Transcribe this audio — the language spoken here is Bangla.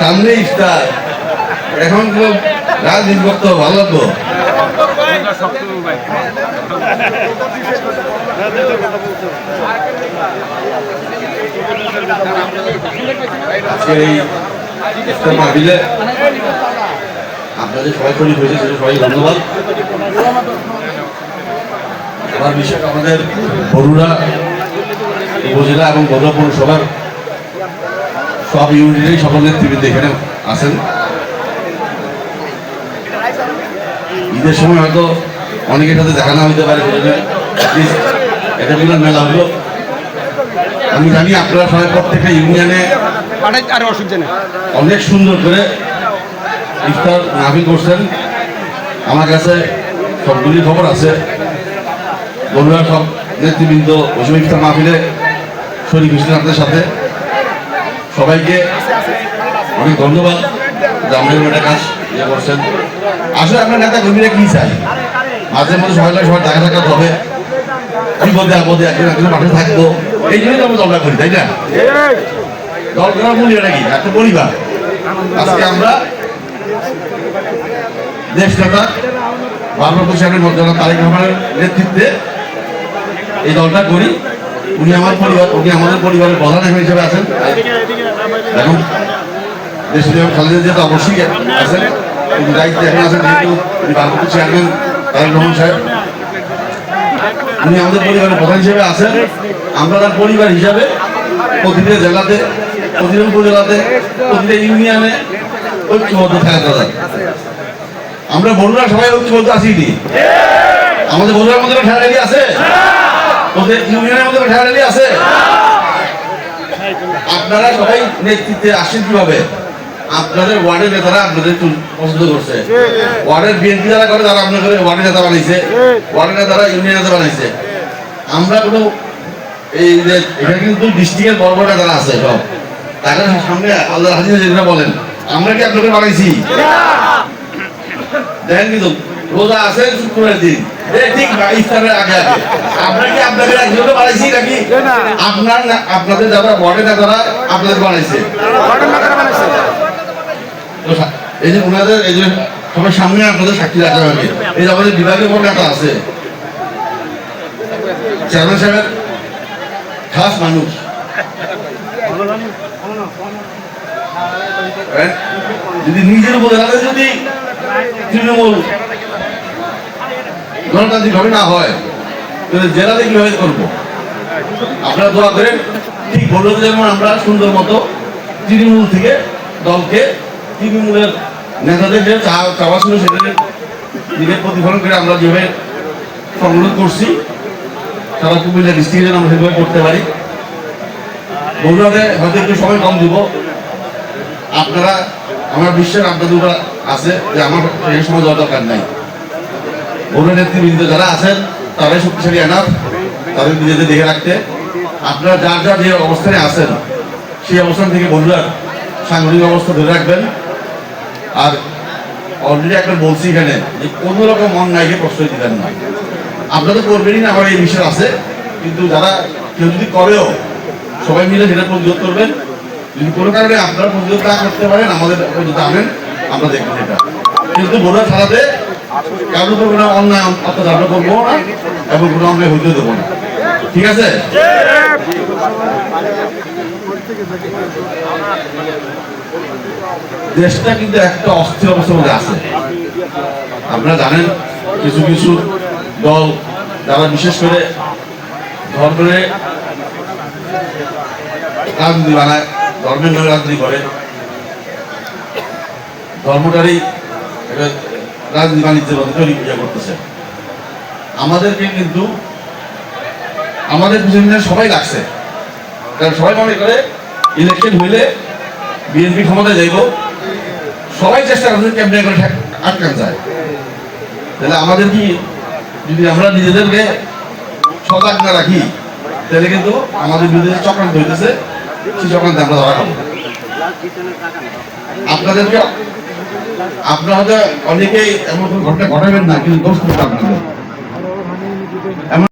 সামনে ইফতার। এখন তো রাজনীতি করতে ভালো তো আপনাদের সবাই শরীর হয়েছে সেটা সবাই ধন্যবাদ। আমার বিশেষ আমাদের বরুড়া উপজেলা এবং বরুড়া পৌরসভার সব ইউনিটেরই সকল নেতৃবৃন্দ এখানে আছেন। ঈদের সময় হয়তো অনেকের সাথে দেখা না হইতে পারে এটা মিলন মেলা হলো। আমি জানি আপনারা সবাই প্রত্যেকটা ইউনিয়নে অনেক সুন্দর করে ইফতার মাহফিল করছেন। আমার কাছে সবগুলি খবর আছে। বন্ধুরা সব নেতৃবৃন্দ ওসব ইফতার মাহফিলে। শরীফ আপনাদের সাথে। সবাইকে অনেক ধন্যবাদ আমরা একটা কাজ ইয়ে করছেন। আসলে আপনার নেতা কর্মীরা কি চাই মাঝে মাঝে সবাই সবাই দেখা সাক্ষাৎ হবে। বিপদে আপদে একজন একজন পাশে থাকব। এই জন্যই আমরা দলটা করি, তাই না? দল করার মূল্য নাকি একটা পরিবার। আজকে আমরা দেশ নেতা, ভারপ্রাপ্ত সাহেবের মর্যাদা তারেক রহমানের নেতৃত্বে এই দলটা করি উনি আমার পরিবার, উনি আমাদের পরিবারের প্রধান হিসেবে আছেন। এখন দেশের খালেদা জিয়া তো অবশ্যই আছেন। কিন্তু দায়িত্বে এখন আছেন, যেহেতু উনি ভারপ্রাপ্ত চেয়ারম্যান তারেক রহমান সাহেব। উনি আমাদের পরিবারের প্রধান হিসেবে আছেন। আমরা তার পরিবার হিসাবে প্রতিটা জেলাতে, প্রতিটা উপজেলাতে, প্রতিটা ইউনিয়নে ঐক্যবদ্ধ থাকা দরকার। আমরা বন্ধুরা সবাই ঐক্যবদ্ধ আছি আমাদের বন্ধুরার মধ্যে ঠেলালি আছে? ওদের ইউনিয়নের মধ্যে আপনারা সবাই নেতৃত্বে আসেন কীভাবে? আপনাদের ওয়ার্ডের নেতারা আপনাদের পছন্দ করছে। ওয়ার্ডের বিএনপি যারা করে, তারা আপনাদের ওয়ার্ডের নেতা বানাইছে। ওয়ার্ডের নেতারা ইউনিয়ন নেতা বানাইছে। আমরা কোনো এই যে, এখানে কিন্তু ডিস্ট্রিক্টের বড় বড় নেতারা আছে সব। তাদের সামনে আল্লাহ হাজির যেটা বলেন, আমরা কি আপনাকে বানাইছি? দেখেন কিন্তু রোজা আছে শুক্রবারের দিন। ঠিক না, ইফতারের আগে আগে। আমরা কি আপনাদের একজনকে বানাইছি নাকি? আপনার আপনাদের যারা ওয়ার্ডের নেতারা আপনাদের বানাইছে। এই যে ওনাদের এই যে সবার সামনে আপনাদের সাক্ষী রাখা হবে। এই যে আমাদের বিভাগীয় বড় নেতা আছে। চেয়ারম্যান সাহেবের খাস মানুষ। হ্যাঁ? যদি নিজের উপজেলাতে যদি তৃণমূল গণতান্ত্রিক ভাবে না হয়, তাহলে জেলাতে কীভাবে করব? আপনারা দোয়া করেন, ঠিক বলতে যেমন আমরা সুন্দর মতো তৃণমূল থেকে দলকে তৃণমূলের নেতাদের যে চাওয়া ছিল সেটাকে দিকে প্রতিফলন করে আমরা যেভাবে সংগ্রহ করছি, সারা কুমিল্লা ডিস্ট্রিক্টে আমরা সেভাবে করতে পারি। বগুড়াতে হয়তো একটু সময় কম দিব। আপনারা, আমার বিশ্বাস আপনাদের আছে যে আমার সেই সময় দেওয়া দরকার নাই। বগুড়া নেতৃবৃন্দ যারা আছেন, তারাই শক্তিশালী এনাফ, তাদের নিজেদের দেখে রাখতে। আপনারা যার যার যে অবস্থানে আছেন, সেই অবস্থান থেকে বন্ধুরা সাংগঠনিক অবস্থা ধরে রাখবেন। আর অলরেডি একবার বলছি এখানে যে কোনো রকম অন্যায়কে প্রশ্রয় দিবেন না। আপনাদের করবেনই না আমার এই বিষয় আছে, কিন্তু যারা কেউ যদি করেও সবাই মিলে সেটা প্রতিরোধ করবেন। যদি কোনো কারণে আপনারা প্রতিরোধ না করতে পারেন, আমাদের প্রতিরোধ আনেন, আমরা দেখব সেটা। কিন্তু বোঝা ছাড়াতে কারোর উপর কোনো অন্যায় অত্যাচার আমরা করব না, এবং কোনো অন্যায় হইতে দেবো না। ঠিক আছে? দেশটা কিন্তু একটা অস্থির অবস্থার মধ্যে আছে। আপনারা জানেন, কিছু কিছু দল যারা বিশেষ করে ধর্মের রাজনীতি বানায়, ধর্মের নামে রাজনীতি করে। ধর্মটারই রাজনীতি বাণিজ্যের মধ্যে পূজা করতেছে। আমাদেরকে কিন্তু আমাদের পিছনে সবাই লাগছে। কারণ সবাই মনে করে ইলেকশন হইলে বিএনপি ক্ষমতায় যাইব। সবাই চেষ্টা করছে কেমনে করে আটকান যায়। তাহলে আমাদের কি যদি আমরা নিজেদেরকে সজাগ না রাখি, তাহলে কিন্তু আমাদের বিরুদ্ধে চক্রান্ত হইতেছে, সেই চক্রান্তে আমরা ধরা আপনাদেরকে আপনারা অনেকেই এমন ঘটনা ঘটাবেন না কিন্তু দোষ আপনাদের